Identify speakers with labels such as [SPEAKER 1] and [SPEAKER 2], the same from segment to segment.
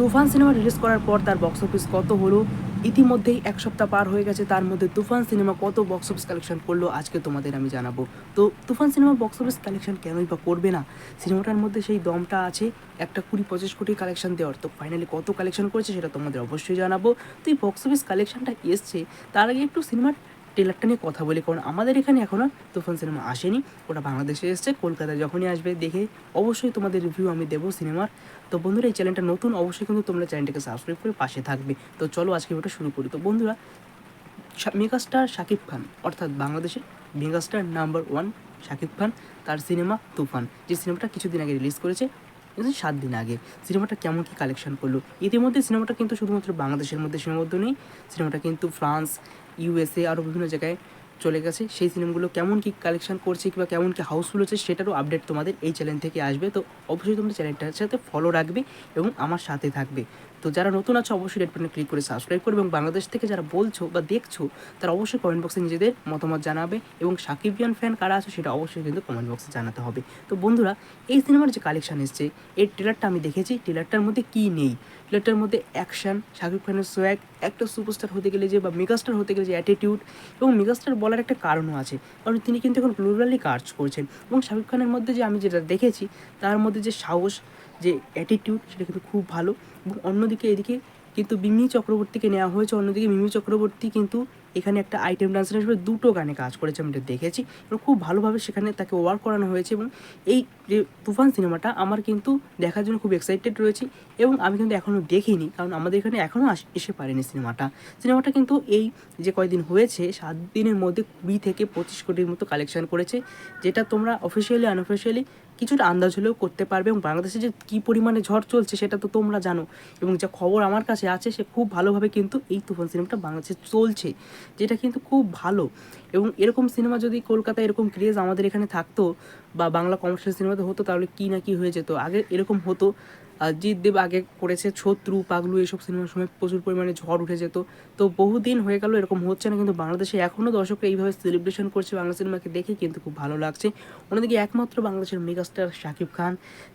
[SPEAKER 1] তুফান cinema release করার পর তার বক্স অফিস কত হলো, ইতিমধ্যেই এক সপ্তাহ পার হয়ে গেছে, তার মধ্যে তুফান সিনেমা কত বক্স অফিস কালেকশন করল, আজকে তোমাদের আমি জানাব। তো Toofan cinema box office collection কেনই বা করবে না? সিনেমাটার মধ্যে সেই দমটা আছে, একটা কুড়ি পঁচিশ কোটি কালেকশন দেওয়ার। তো ফাইনালি কত কালেকশন করেছে সেটা তোমাদের অবশ্যই জানাব। তো এই বক্স অফিস কালেকশনটা এসছে, তার আগে একটু সিনেমার ট্রেলারটা নিয়ে কথা বলি, কারণ আমাদের এখানে এখনও তুফান সিনেমা আসেনি। ওটা বাংলাদেশে এসছে, কলকাতায় যখনই আসবে দেখে অবশ্যই তোমাদের রিভিউ আমি দেবো সিনেমার। তো বন্ধুরা, এই চ্যানেলটা নতুন, অবশ্যই কিন্তু তোমরা চ্যানেলটাকে সাবস্ক্রাইব করে পাশে থাকবে। তো চলো আজকে ওটা শুরু করি। তো বন্ধুরা মেগাস্টার শাকিব খান, অর্থাৎ বাংলাদেশের megastar number one Shakib Khan, তার সিনেমা তুফান। যে সিনেমাটা কিছুদিন আগে রিলিজ করেছে এই সাত দিন আগে। সিনেমাটা কেমন কি কালেকশন করল? ইতিমধ্যে সিনেমাটা কিন্তু শুধুমাত্র বাংলাদেশের মধ্যে সীমাবদ্ধ নেই। সিনেমাটা কিন্তু ফ্রান্স ইউএসএ আরও বিভিন্ন জায়গায় চলে গেছে। সেই সিনেমাগুলো কেমন কি কালেকশন করছে কিংবা কেমন কি হাউসফুল হচ্ছে সেটারও আপডেট তোমাদের এই চ্যানেল থেকে আসবে। তো অবশ্যই তোমরা চ্যানেলটার সাথে ফলো রাখবে এবং আমার সাথে থাকবে। তো যারা নতুন আছে, অবশ্যই রেড বাটনে ক্লিক করে সাবস্ক্রাইব করবে এবং বাংলাদেশ থেকে যারা বলছো বা দেখছ, তারা অবশ্যই কমেন্ট বক্সে নিজেদের মতামত জানাবে এবং সাকিবিয়ান ফ্যান কারা আছে সেটা অবশ্যই কিন্তু কমেন্ট বক্সে জানাতে হবে। তো বন্ধুরা, এই সিনেমার যে কালেকশন এসছে এই ট্রেলারটা আমি দেখেছি। ট্রেলারটার মধ্যে কী নেই? ট্রেলারটার মধ্যে অ্যাকশন শাকিব খানের সোয়াগ একটা সুপারস্টার হতে গেলে যে বা মেগাস্টার হতে গেলে যে অ্যাটিটিউড এবং মেগাস্টার বলার একটা কারণও আছে। কারণ তিনি কিন্তু এখন গ্লোবালি কাজ করছেন এবং শাকিব খানের মধ্যে যে আমি যেটা দেখেছি, তার মধ্যে যে সাহস যে অ্যাটিটিউড সেটা কিন্তু খুব ভালো। এবং অন্যদিকে এদিকে কিন্তু মিমি চক্রবর্তীকে নেওয়া হয়েছে, অন্যদিকে মিমি চক্রবর্তী কিন্তু এখানে একটা আইটেম ডান্সার হিসেবে দুটো গানে কাজ করেছে, আমি এটা দেখেছি। এবং খুব ভালোভাবে সেখানে তাকে ওয়ার্ক করানো হয়েছে এবং এই যে তুফান সিনেমাটা আমার কিন্তু দেখার জন্য খুব এক্সাইটেড রয়েছি এবং আমি কিন্তু এখনও দেখিনি, কারণ আমাদের এখানে এখনও এসে পারেনি সিনেমাটা। সিনেমাটা কিন্তু এই যে কয়দিন হয়েছে, সাত দিনের মধ্যে কুড়ি থেকে পঁচিশ কোটির মতো কালেকশন করেছে, যেটা তোমরা অফিসিয়ালি আনঅফিসিয়ালি কিছুটা আন্দাজ হলেও করতে পারবে এবং বাংলাদেশে যে কী পরিমাণে ঝড় চলছে সেটা তো তোমরা জানো। এবং যা খবর আমার কাছে আছে, সে খুব ভালোভাবে কিন্তু এই তুফান সিনেমাটা বাংলাদেশে চলছে। যেটা কিন্তু খুব ভালো। এবং এরকম সিনেমা যদি কলকাতায় এরকম ক্রেজ আমাদের এখানে থাকতো বা বাংলা কমার্শিয়াল সিনেমাতে হতো, তাহলে কী না কী হয়ে যেত? আগে এরকম হতো জিৎ দেব আগে করেছে ছত্রু পাগলু এইসব সিনেমার সময় প্রচুর পরিমাণে ঝড় উঠে যেত। তো বহুদিন হয়ে গেল, এরকম হচ্ছে না, কিন্তু বাংলাদেশে এখনও দর্শকরা এইভাবে সেলিব্রেশন করছে বাংলা সিনেমাকে দেখে কিন্তু খুব ভালো লাগছে। অন্যদিকে একমাত্র বাংলাদেশের মেগাস্টার শাকিব খান,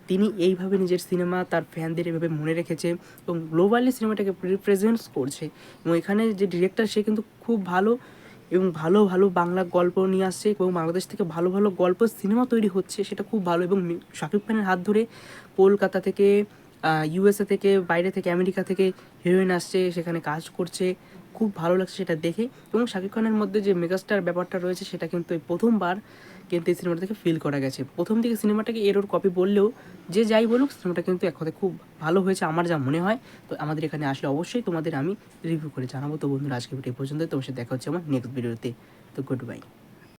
[SPEAKER 1] তিনি এইভাবে নিজের সিনেমা তার ফ্যানদের এভাবে মনে রেখেছে এবং গ্লোবালি সিনেমাটাকে রিপ্রেজেন্টস করছে। এবং এখানে যে ডিরেক্টর সে কিন্তু খুব ভালো এবং ভালো ভালো বাংলা গল্প নিয়ে আসছে এবং বাংলাদেশ থেকে ভালো ভালো গল্প সিনেমা তৈরি হচ্ছে, সেটা খুব ভালো এবং শাকিব খানের হাত ধরে কলকাতা থেকে ইউএসএ থেকে, বাইরে থেকে, আমেরিকা থেকে হিরোইন আসছে, সেখানে কাজ করছে। খুব ভালো লাগছে সেটা দেখে। এবং শাকিব খানের মধ্যে যে মেগাস্টার ব্যাপারটা রয়েছে, সেটা কিন্তু এই প্রথমবার কিন্তু এই সিনেমাটা থেকে ফিল করা গেছে। প্রথম দিকে সিনেমাটাকে এরোর কপি বললেও যে যাই বলুক, সিনেমাটা কিন্তু এক কথায় খুব ভালো হয়েছে, আমার যা মনে হয়। তো আমাদের এখানে আসলে অবশ্যই তোমাদের আমি রিভিউ করে জানাব। তো বন্ধুরা আজকে ভিডিও পর্যন্ত তোমার সাথে দেখা হচ্ছে আমার নেক্সট ভিডিওতে তো। Good bye